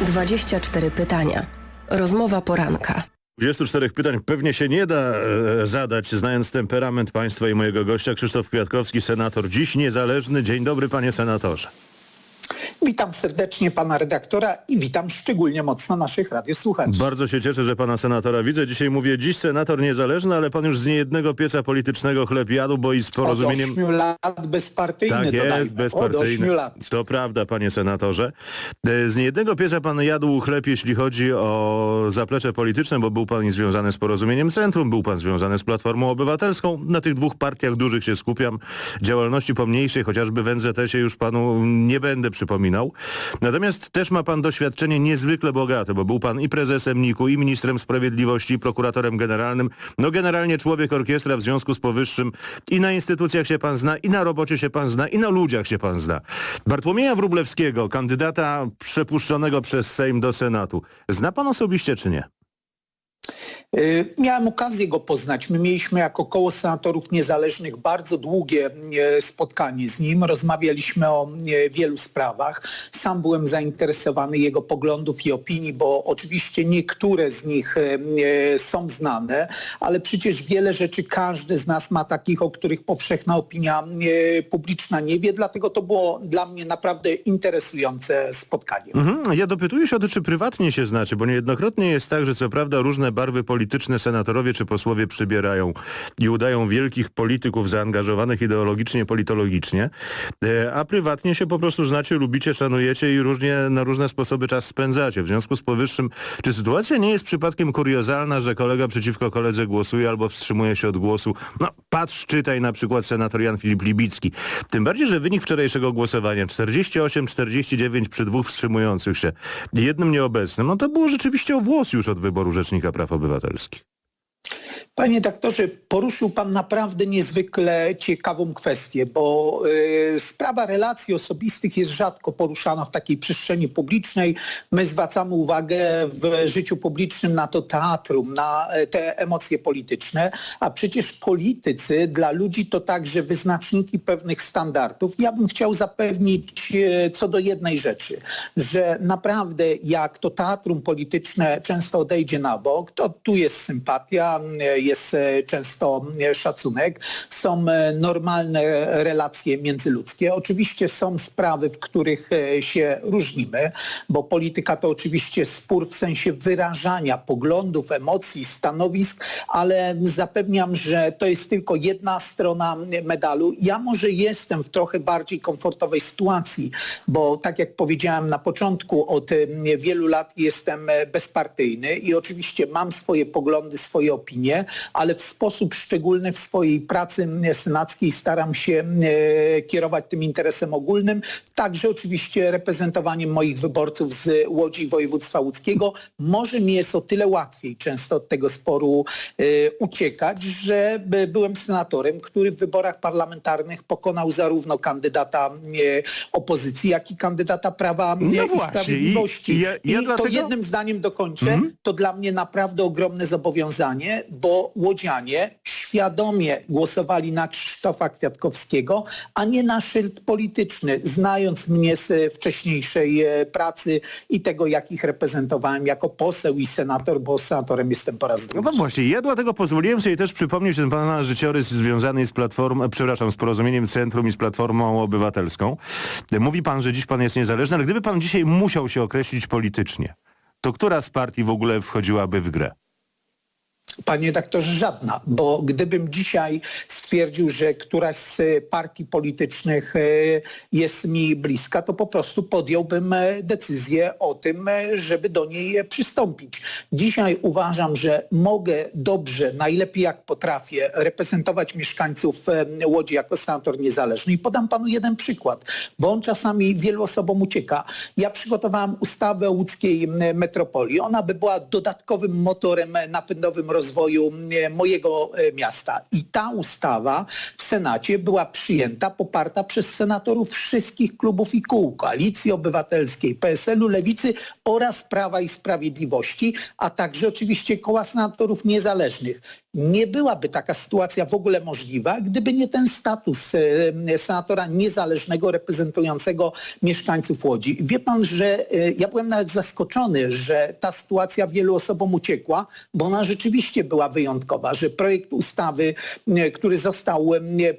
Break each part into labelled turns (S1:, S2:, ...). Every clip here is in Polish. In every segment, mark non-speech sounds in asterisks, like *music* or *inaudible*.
S1: 24 pytania. Rozmowa poranka.
S2: 24 pytań pewnie się nie da e, zadać, znając temperament państwa i mojego gościa. Krzysztof Kwiatkowski, senator, dziś niezależny. Dzień dobry, panie senatorze.
S3: Witam serdecznie pana redaktora i witam szczególnie mocno naszych radiosłuchaczy.
S2: Bardzo się cieszę, że pana senatora widzę. Dzisiaj mówię, dziś senator niezależny, ale pan już z niejednego pieca politycznego chleb jadł, bo i z
S3: Od
S2: porozumieniem...
S3: 8 lat bezpartyjny
S2: Tak
S3: dodajmy.
S2: jest,
S3: Od
S2: bezpartyjny.
S3: 8 lat.
S2: To prawda, panie senatorze. E, Z niejednego pieca pan jadł chleb, jeśli chodzi o zaplecze polityczne, bo był pan i związany z porozumieniem Centrum, był pan związany z Platformą Obywatelską. Na tych dwóch partiach dużych się skupiam. Działalności pomniejszej, chociażby w NZS-ie już panu nie będę przypominał. Natomiast też ma pan doświadczenie niezwykle bogate, bo był pan i prezesem NIK-u, i ministrem sprawiedliwości, i prokuratorem generalnym. No generalnie człowiek orkiestra w związku z powyższym i na instytucjach się pan zna, i na robocie się pan zna, i na ludziach się pan zna. Bartłomieja Wróblewskiego, kandydata przepuszczonego przez Sejm do Senatu. Zna pan osobiście czy nie?
S3: Y, Miałem okazję go poznać. My mieliśmy jako koło senatorów niezależnych bardzo długie e, spotkanie z nim. Rozmawialiśmy o e, wielu sprawach. Sam byłem zainteresowany jego poglądów i opinii, bo oczywiście niektóre z nich e, są znane, ale przecież wiele rzeczy każdy z nas ma takich, o których powszechna opinia publiczna nie wie. Dlatego to było dla mnie naprawdę interesujące spotkanie.
S2: Mhm. Ja dopytuję się o to, czy prywatnie się znacie, bo niejednokrotnie jest tak, że co prawda różne barwy polityczne senatorowie czy posłowie przybierają i udają wielkich polityków zaangażowanych ideologicznie, politologicznie, e, a prywatnie się po prostu znacie, lubicie, szanujecie i różnie, na różne sposoby czas spędzacie. W związku z powyższym, czy sytuacja nie jest przypadkiem kuriozalna, że kolega przeciwko koledze głosuje albo wstrzymuje się od głosu? No, patrz, czytaj na przykład senator Jan Filip Libicki. Tym bardziej, że wynik wczorajszego głosowania 48-49 przy dwóch wstrzymujących się jednym nieobecnym, no to było rzeczywiście o włos już od wyboru Rzecznika Praw Obywatelskich.
S3: Polski Panie doktorze, poruszył pan naprawdę niezwykle ciekawą kwestię, bo y, sprawa relacji osobistych jest rzadko poruszana w takiej przestrzeni publicznej. My zwracamy uwagę w życiu publicznym na to teatrum, na e, te emocje polityczne, a przecież politycy dla ludzi to także wyznaczniki pewnych standardów. Ja bym chciał zapewnić e, co do jednej rzeczy, że naprawdę jak to teatrum polityczne często odejdzie na bok, to tu jest sympatia, e, jest e, często e, szacunek, są e, normalne relacje międzyludzkie. Oczywiście są sprawy, w których się różnimy, bo polityka to oczywiście spór w sensie wyrażania poglądów, emocji, stanowisk, ale zapewniam, że to jest tylko jedna strona medalu. Ja może jestem w trochę bardziej komfortowej sytuacji, bo tak jak powiedziałem na początku, od wielu lat jestem bezpartyjny i oczywiście mam swoje poglądy, swoje opinie, ale w sposób szczególny w swojej pracy senackiej staram się e, kierować tym interesem ogólnym, także oczywiście reprezentowaniem moich wyborców z Łodzi i województwa łódzkiego. Może mi jest o tyle łatwiej często od tego sporu e, uciekać, że by- byłem senatorem, który w wyborach parlamentarnych pokonał zarówno kandydata e, opozycji, jak i kandydata Prawa e,
S2: No
S3: i
S2: właśnie,
S3: Sprawiedliwości.
S2: i- ja- ja
S3: I
S2: dlatego-
S3: to jednym zdaniem dokończę.
S2: Mhm.
S3: To dla mnie naprawdę ogromne zobowiązanie, bo łodzianie świadomie głosowali na Krzysztofa Kwiatkowskiego, a nie na szyld polityczny, znając mnie z e, wcześniejszej e, pracy i tego, jak ich reprezentowałem jako poseł i senator, bo senatorem jestem po raz
S2: No
S3: drugi.
S2: to właśnie, ja dlatego pozwoliłem sobie też przypomnieć ten pana życiorys związany z platformą, przepraszam, z porozumieniem Centrum i z Platformą Obywatelską. Mówi pan, że dziś pan jest niezależny, ale gdyby pan dzisiaj musiał się określić politycznie, to która z partii w ogóle wchodziłaby w grę?
S3: Panie doktorze, żadna, bo gdybym dzisiaj stwierdził, że któraś z partii politycznych e, jest mi bliska, to po prostu podjąłbym e, decyzję o tym, e, żeby do niej przystąpić. Dzisiaj uważam, że mogę dobrze, najlepiej jak potrafię, reprezentować mieszkańców Łodzi jako senator niezależny. I podam panu jeden przykład, bo on czasami wielu osobom ucieka. Ja przygotowałem ustawę łódzkiej metropolii. Ona by była dodatkowym motorem napędowym rozwoju rozwoju e, mojego e, miasta. I ta ustawa w Senacie była przyjęta, poparta przez senatorów wszystkich klubów i kół, Koalicji Obywatelskiej, PSL-u, Lewicy oraz Prawa i Sprawiedliwości, a także oczywiście koła senatorów niezależnych. Nie byłaby taka sytuacja w ogóle możliwa, gdyby nie ten status e, senatora niezależnego reprezentującego mieszkańców Łodzi. Wie pan, że ja byłem nawet zaskoczony, że ta sytuacja wielu osobom uciekła, bo ona rzeczywiście była wyjątkowa, że projekt ustawy, e, który został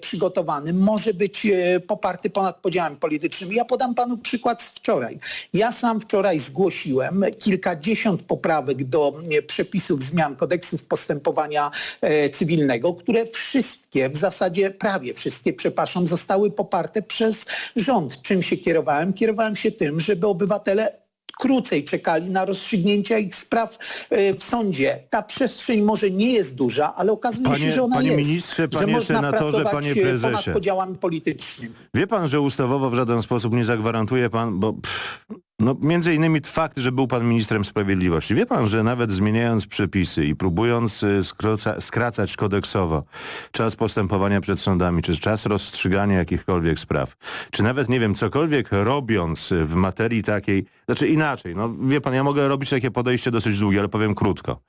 S3: przygotowany, może być e, poparty ponad podziałami politycznymi. Ja podam panu przykład z wczoraj. Ja sam wczoraj zgłosiłem kilkadziesiąt poprawek do przepisów zmian kodeksów postępowania e, cywilnego, które wszystkie, w zasadzie prawie wszystkie, przepraszam, zostały poparte przez rząd. Czym się kierowałem? Kierowałem się tym, żeby obywatele krócej czekali na rozstrzygnięcia ich spraw e, w sądzie. Ta przestrzeń może nie jest duża, ale okazuje
S2: Panie-
S3: się, że ona
S2: panie
S3: jest.
S2: ministrze,
S3: że
S2: panie
S3: można
S2: senatorze, panie prezesie.
S3: ponad podziałami politycznymi.
S2: Wie pan, że ustawowo w żaden sposób nie zagwarantuje pan, bo pff, no, między innymi fakt, że był pan ministrem sprawiedliwości. Wie pan, że nawet zmieniając przepisy i próbując y, skróca, skracać kodeksowo czas postępowania przed sądami, czy czas rozstrzygania jakichkolwiek spraw, czy nawet, nie wiem, cokolwiek robiąc w materii takiej, znaczy inaczej, no wie pan, ja mogę robić takie podejście dosyć długie, ale powiem krótko.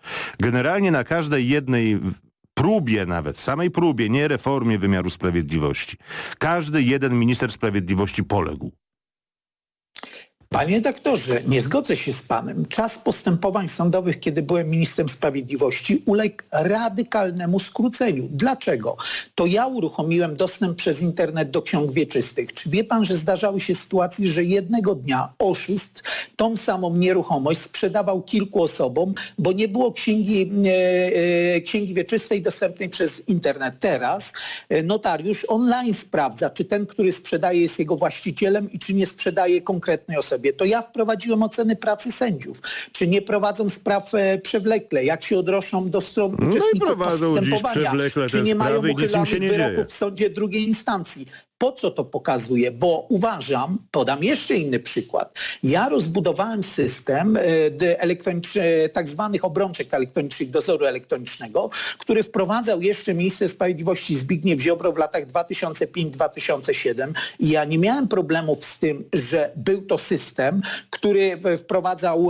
S2: Generalnie na każdej jednej próbie nawet, samej próbie, nie reformie wymiaru sprawiedliwości. Każdy jeden minister sprawiedliwości poległ.
S3: Panie doktorze, nie zgodzę się z panem. Czas postępowań sądowych, kiedy byłem ministrem sprawiedliwości, uległ radykalnemu skróceniu. Dlaczego? To ja uruchomiłem dostęp przez internet do ksiąg wieczystych. Czy wie pan, że zdarzały się sytuacje, że jednego dnia oszust tą samą nieruchomość sprzedawał kilku osobom, bo nie było księgi, e, e, księgi wieczystej dostępnej przez internet. Teraz e, notariusz online sprawdza, czy ten, który sprzedaje jest jego właścicielem i czy nie sprzedaje konkretnej osobie. To ja wprowadziłem oceny pracy sędziów. Czy nie prowadzą spraw e, przewlekle, jak się odroszą do stron
S2: No i
S3: uczestników
S2: prowadzą dziś
S3: postępowania,
S2: przewlekle
S3: czy
S2: te
S3: nie mają
S2: sprawy i nic im
S3: uchylanych
S2: się nie
S3: wyroków w sądzie drugiej instancji. Po co to pokazuje? Bo uważam, podam jeszcze inny przykład. Ja rozbudowałem system e, tak zwanych obrączek elektronicznych, dozoru elektronicznego, który wprowadzał jeszcze minister sprawiedliwości Zbigniew Ziobro w latach 2005-2007 i ja nie miałem problemów z tym, że był to system, który wprowadzał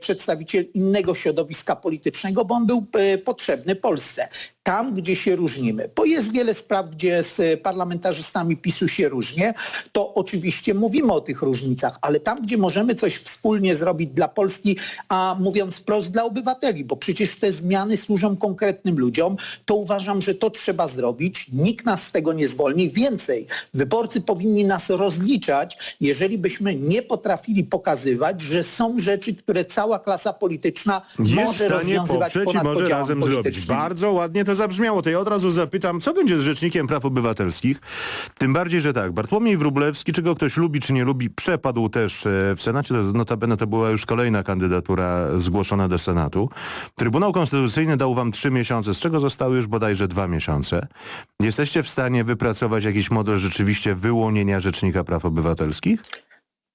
S3: przedstawiciel innego środowiska politycznego, bo on był e, potrzebny Polsce tam, gdzie się różnimy. Bo jest wiele spraw, gdzie z parlamentarzystami PiSu się różnie, to oczywiście mówimy o tych różnicach, ale tam, gdzie możemy coś wspólnie zrobić dla Polski, a mówiąc wprost dla obywateli, bo przecież te zmiany służą konkretnym ludziom, to uważam, że to trzeba zrobić. Nikt nas z tego nie zwolni. Więcej, wyborcy powinni nas rozliczać, jeżeli byśmy nie potrafili pokazywać, że są rzeczy, które cała klasa polityczna
S2: Jest
S3: może rozwiązywać ponad
S2: może razem zrobić. Bardzo ładnie to zabrzmiało. To ja od razu zapytam, co będzie z Rzecznikiem Praw Obywatelskich? Tym bardziej, że tak, Bartłomiej Wróblewski, czy go ktoś lubi, czy nie lubi, przepadł też e, w Senacie. Notabene to była już kolejna kandydatura zgłoszona do Senatu. Trybunał Konstytucyjny dał wam trzy miesiące, z czego zostały już bodajże dwa miesiące. Jesteście w stanie wypracować jakiś model rzeczywiście wyłonienia Rzecznika Praw Obywatelskich?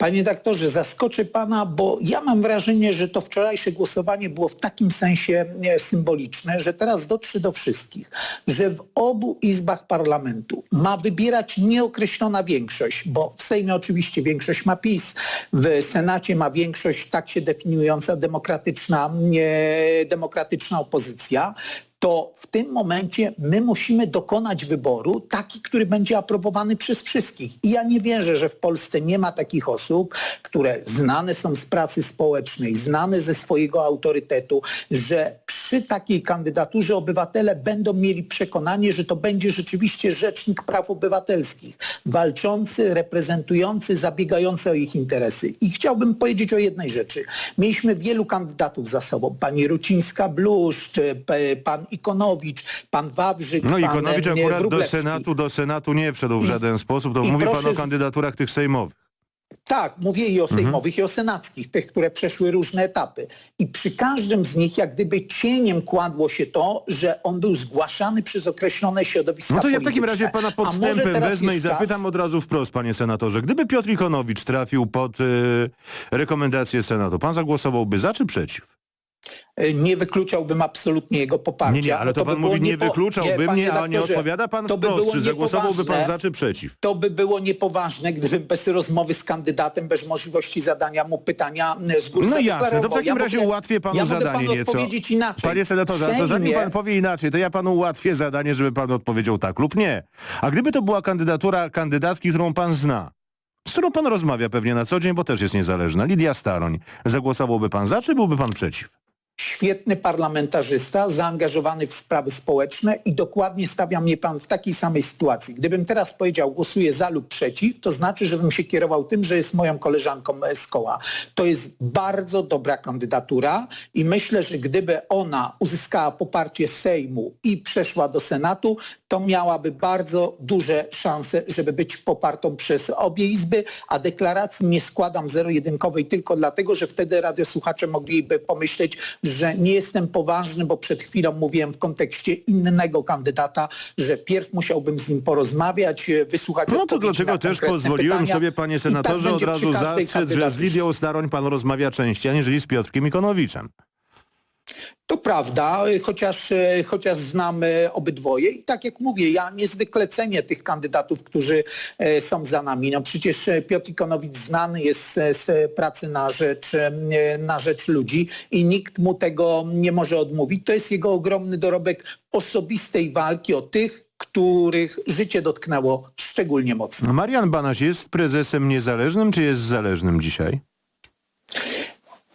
S3: Panie doktorze, zaskoczę pana, bo ja mam wrażenie, że to wczorajsze głosowanie było w takim sensie e, symboliczne, że teraz dotrze do wszystkich, że w obu izbach parlamentu ma wybierać nieokreślona większość, bo w Sejmie oczywiście większość ma PiS, w Senacie ma większość tak się definiująca demokratyczna, e, demokratyczna opozycja to w tym momencie my musimy dokonać wyboru taki, który będzie aprobowany przez wszystkich. I ja nie wierzę, że w Polsce nie ma takich osób, które znane są z pracy społecznej, znane ze swojego autorytetu, że przy takiej kandydaturze obywatele będą mieli przekonanie, że to będzie rzeczywiście rzecznik praw obywatelskich, walczący, reprezentujący, zabiegający o ich interesy. I chciałbym powiedzieć o jednej rzeczy. Mieliśmy wielu kandydatów za sobą. Pani Rucińska-Bluszcz, p- pan Ikonowicz, pan Wawrzyk,
S2: No
S3: pan
S2: Ikonowicz
S3: e,
S2: akurat do
S3: Wróblewski.
S2: Senatu, do Senatu nie wszedł w
S3: I-
S2: żaden sposób. To
S3: i
S2: mówi pan
S3: proszę
S2: o
S3: z-
S2: kandydaturach tych sejmowych.
S3: Tak, mówię i o sejmowych, i o senackich, tych, które przeszły różne etapy. I przy każdym z nich jak gdyby cieniem kładło się to, że on był zgłaszany przez określone środowiska
S2: No to ja w takim
S3: polityczne.
S2: razie pana
S3: A może
S2: podstępem
S3: teraz
S2: wezmę i
S3: jest czas-
S2: zapytam od razu wprost, panie senatorze. Gdyby Piotr Ikonowicz trafił pod y, rekomendację Senatu, pan zagłosowałby za czy przeciw?
S3: E, nie wykluczałbym absolutnie jego poparcia.
S2: Nie, nie, ale to,
S3: by
S2: pan
S3: było
S2: mówi nie
S3: niepo-
S2: wykluczałby
S3: panie
S2: mnie, a nie odpowiada pan
S3: to by
S2: wprost.
S3: było
S2: Czy zagłosowałby pan za czy przeciw?
S3: To by było niepoważne, gdybym bez rozmowy z kandydatem, bez możliwości zadania mu pytania z góry
S2: No jasne, to w takim
S3: Ja
S2: razie
S3: mogę-
S2: ułatwię panu
S3: ja
S2: zadanie
S3: panu
S2: nieco.
S3: odpowiedzieć inaczej.
S2: Panie senatorze, ale to zanim
S3: Sejmie-
S2: pan powie inaczej, to ja panu ułatwię zadanie, żeby pan odpowiedział tak lub nie. A gdyby to była kandydatura kandydatki, którą pan zna, z którą pan rozmawia pewnie na co dzień, bo też jest niezależna, Lidia Staroń, zagłosowałby pan za, czy byłby pan przeciw?
S3: Świetny parlamentarzysta, zaangażowany w sprawy społeczne i dokładnie stawia mnie pan w takiej samej sytuacji. Gdybym teraz powiedział głosuję za lub przeciw, to znaczy, żebym się kierował tym, że jest moją koleżanką z koła. To jest bardzo dobra kandydatura i myślę, że gdyby ona uzyskała poparcie Sejmu i przeszła do Senatu, to miałaby bardzo duże szanse, żeby być popartą przez obie izby, a deklaracji nie składam zero-jedynkowej tylko dlatego, że wtedy radiosłuchacze mogliby pomyśleć, że nie jestem poważny, bo przed chwilą mówiłem w kontekście innego kandydata, że pierw musiałbym z nim porozmawiać, e, wysłuchać
S2: No to
S3: na
S2: też pozwoliłem
S3: pytania.
S2: sobie, panie
S3: tak
S2: senatorze, od
S3: będzie przy
S2: razu zastrzec, że z. Lidią Staroń pan rozmawia częściej, aniżeli z Piotrkiem Ikonowiczem.
S3: To prawda, chociaż, y, chociaż znamy obydwoje i tak jak mówię, ja niezwykle cenię tych kandydatów, którzy e, są za nami. No przecież e, Piotr Ikonowicz znany jest z, pracy na rzecz, e, na rzecz ludzi i nikt mu tego nie może odmówić. To jest jego ogromny dorobek osobistej walki o tych, których życie dotknęło szczególnie mocno.
S2: Marian Banaś jest prezesem niezależnym, czy jest zależnym dzisiaj?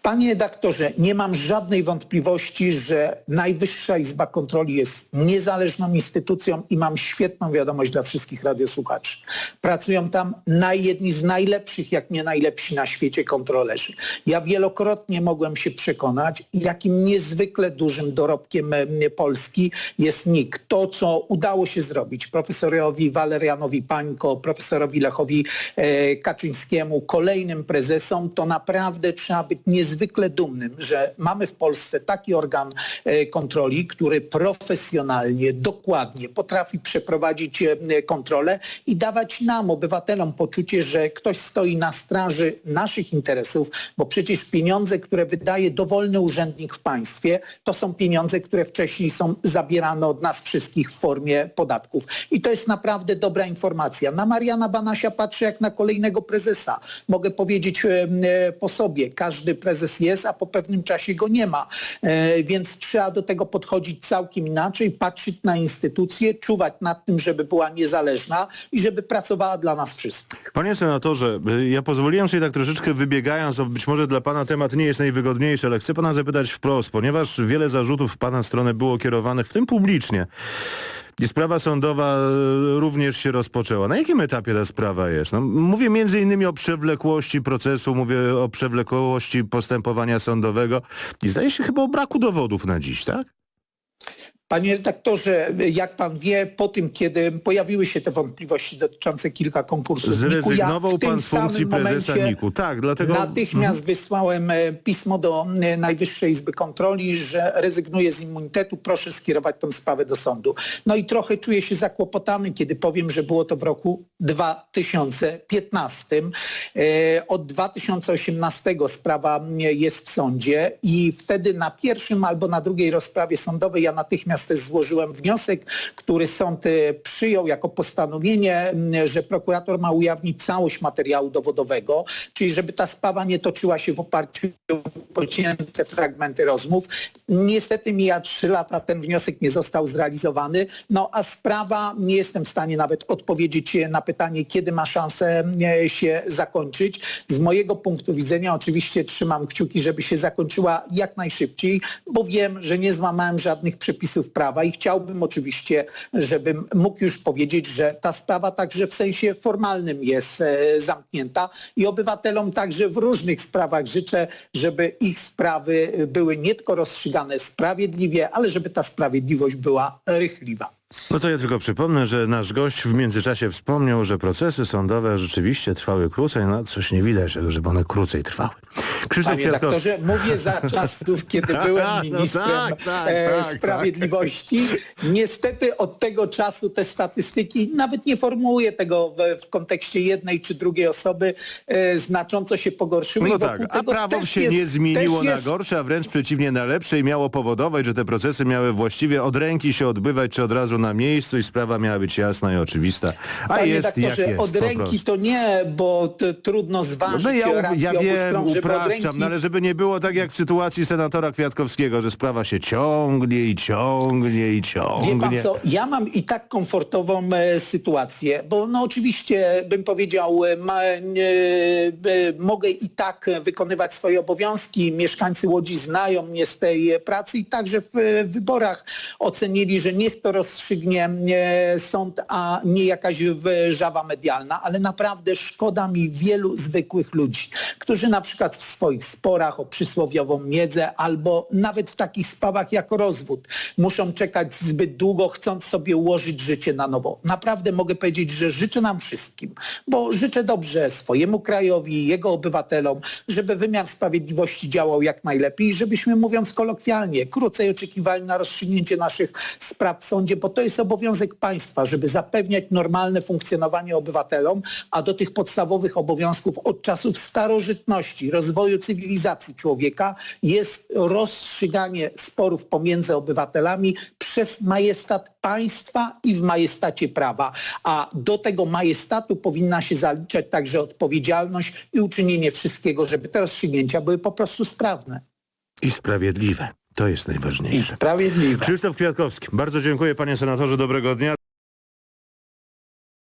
S3: Panie redaktorze, nie mam żadnej wątpliwości, że Najwyższa Izba Kontroli jest niezależną instytucją i mam świetną wiadomość dla wszystkich radiosłuchaczy. Pracują tam najjedni z najlepszych, jak nie najlepsi na świecie kontrolerzy. Ja wielokrotnie mogłem się przekonać, jakim niezwykle dużym dorobkiem em, Polski jest NIK. To, co udało się zrobić profesorowi Walerianowi Pańko, profesorowi Lechowi e, Kaczyńskiemu, kolejnym prezesom, to naprawdę trzeba być niezwykle dumnym, że mamy w Polsce taki organ e, kontroli, który profesjonalnie, dokładnie potrafi przeprowadzić e, kontrolę i dawać nam, obywatelom, poczucie, że ktoś stoi na straży naszych interesów, bo przecież pieniądze, które wydaje dowolny urzędnik w państwie, to są pieniądze, które wcześniej są zabierane od nas wszystkich w formie podatków. I to jest naprawdę dobra informacja. Na Mariana Banasia patrzę jak na kolejnego prezesa. Mogę powiedzieć e, po sobie, każdy prezes jest, a po pewnym czasie go nie ma. E, Więc trzeba do tego podchodzić całkiem inaczej, patrzeć na instytucję, czuwać nad tym, żeby była niezależna i żeby pracowała dla nas wszystkich.
S2: Panie senatorze, y, ja pozwoliłem sobie tak troszeczkę wybiegając, bo być może dla pana temat nie jest najwygodniejszy, ale chcę pana zapytać wprost, ponieważ wiele zarzutów w pana stronę było kierowanych, w tym publicznie. I sprawa sądowa y, również się rozpoczęła. Na jakim etapie ta sprawa jest? No, mówię między innymi o przewlekłości procesu, mówię o przewlekłości postępowania sądowego i zdaje się chyba o braku dowodów na dziś, tak?
S3: Panie redaktorze, jak pan wie, po tym, kiedy pojawiły się te wątpliwości dotyczące kilka konkursów NIK-u, ja
S2: Zrezygnował
S3: w tym
S2: pan z funkcji
S3: samym
S2: prezesa
S3: momencie
S2: NIK-u. Tak, dlatego...
S3: Natychmiast wysłałem e, pismo do e, Najwyższej Izby Kontroli, że rezygnuję z immunitetu, proszę skierować tę sprawę do sądu. No i trochę czuję się zakłopotany, kiedy powiem, że było to w roku 2015. E, Od 2018 sprawa m, jest w sądzie i wtedy na pierwszym albo na drugiej rozprawie sądowej ja natychmiast złożyłem wniosek, który sąd e, przyjął jako postanowienie, że prokurator ma ujawnić całość materiału dowodowego, czyli żeby ta sprawa nie toczyła się w oparciu o pocięte fragmenty rozmów. Niestety mija trzy lata, ten wniosek nie został zrealizowany, no a sprawa, nie jestem w stanie nawet odpowiedzieć na pytanie, kiedy ma szansę e, się zakończyć. Z mojego punktu widzenia oczywiście trzymam kciuki, żeby się zakończyła jak najszybciej, bo wiem, że nie złamałem żadnych przepisów prawa i chciałbym oczywiście, żebym mógł już powiedzieć, że ta sprawa także w sensie formalnym jest e, zamknięta i obywatelom także w różnych sprawach życzę, żeby ich sprawy były nie tylko rozstrzygane sprawiedliwie, ale żeby ta sprawiedliwość była rychliwa.
S2: No to ja tylko przypomnę, że nasz gość w międzyczasie wspomniał, że procesy sądowe rzeczywiście trwały krócej. No coś nie widać, żeby one krócej trwały. Krzysztof
S3: Panie
S2: Kwiatkowski.
S3: doktorze, mówię za *laughs* czasów, kiedy byłem
S2: No
S3: ministrem
S2: tak, tak,
S3: e,
S2: tak,
S3: sprawiedliwości. Niestety od tego czasu te statystyki, nawet nie formułuję tego w, w kontekście jednej czy drugiej osoby, e, znacząco się pogorszyły.
S2: No tak, a prawo się
S3: jest-
S2: nie zmieniło
S3: też
S2: na
S3: jest-
S2: gorsze, a wręcz przeciwnie na lepsze i miało powodować, że te procesy miały właściwie od ręki się odbywać, czy od razu na miejscu i sprawa miała być jasna i oczywista. A
S3: Panie
S2: jest jak
S3: doktorze,
S2: jest
S3: od ręki to nie, bo trudno zważyć
S2: No ja,
S3: rację
S2: ja
S3: obu
S2: wiem,
S3: stron,
S2: upraszczam,
S3: ręki...
S2: no ale żeby nie było tak jak w sytuacji senatora Kwiatkowskiego, że sprawa się ciągnie i ciągnie i ciągnie.
S3: Wie pan co, ja mam i tak komfortową e, sytuację, bo no oczywiście bym powiedział, e, ma, e, e, mogę i tak wykonywać swoje obowiązki. Mieszkańcy Łodzi znają mnie z tej pracy i także w e, wyborach ocenili, że niech to rozstrzygnie e, sąd, a nie jakaś wrzawa medialna, ale naprawdę szkoda mi wielu zwykłych ludzi, którzy na przykład w swoich sporach o przysłowiową miedzę albo nawet w takich sprawach jak rozwód muszą czekać zbyt długo, chcąc sobie ułożyć życie na nowo. Naprawdę mogę powiedzieć, że życzę nam wszystkim, bo życzę dobrze swojemu krajowi, jego obywatelom, żeby wymiar sprawiedliwości działał jak najlepiej żebyśmy, mówiąc kolokwialnie, krócej oczekiwali na rozstrzygnięcie naszych spraw w sądzie, bo to jest obowiązek państwa, żeby zapewniać normalne funkcjonowanie obywatelom, a do tych podstawowych obowiązków od czasów starożytności, rozwoju cywilizacji człowieka jest rozstrzyganie sporów pomiędzy obywatelami przez majestat państwa i w majestacie prawa. A do tego majestatu powinna się zaliczać także odpowiedzialność i uczynienie wszystkiego, żeby te rozstrzygnięcia były po prostu sprawne
S2: I sprawiedliwe. To jest
S3: i
S2: najważniejsze.
S3: sprawiedliwe.
S2: Krzysztof Kwiatkowski, bardzo dziękuję panie senatorze, dobrego dnia.